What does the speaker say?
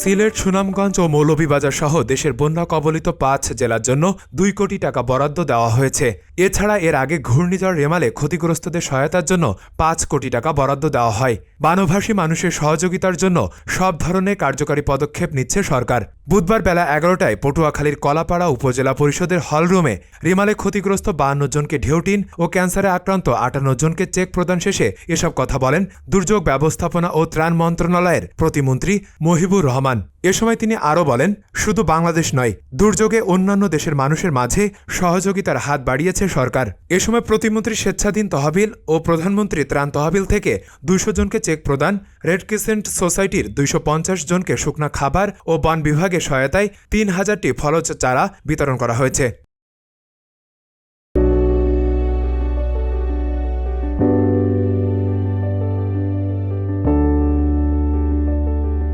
সিলেট, সুনামগঞ্জ ও মৌলভীবাজার সহ দেশের বন্যা কবলিত পাঁচ জেলার জন্য দুই কোটি টাকা বরাদ্দ দেওয়া হয়েছে। এছাড়া এর আগে ঘূর্ণিঝড় রেমালে ক্ষতিগ্রস্তদের সহায়তার জন্য পাঁচ কোটি টাকা বরাদ্দ দেওয়া হয়। বানভাসী মানুষের সহযোগিতার জন্য সব ধরনের কার্যকারী পদক্ষেপ নিচ্ছে সরকার। বুধবার বেলা এগারোটায় পটুয়াখালীর কলাপাড়া উপজেলা পরিষদের হলরুমে রিমালে ক্ষতিগ্রস্ত বাহান্ন জনকে ঢেউটিন ও ক্যান্সারে আক্রান্ত আটান্ন জনকে চেক প্রদান শেষে এসব কথা বলেন দুর্যোগ ব্যবস্থাপনা ও ত্রাণ মন্ত্রণালয়ের প্রতিমন্ত্রী মহিবুর রহমান। এ সময় তিনি আরও বলেন, শুধু বাংলাদেশ নয়, দুর্যোগে অন্যান্য দেশের মানুষের মাঝে সহযোগিতার হাত বাড়িয়েছে সরকার। এ সময় প্রতিমন্ত্রী স্বেচ্ছাধীন তহবিল ও প্রধানমন্ত্রী ত্রাণ তহবিল থেকে দুইশো জনকে চেক প্রদান রেড ক্রিসেন্ট সোসাইটির দুইশো পঞ্চাশ জনকে শুকনা খাবার ও বন বিভাগের সহায়তায় তিন হাজারটি ফলজ চারা বিতরণ করা হয়েছে।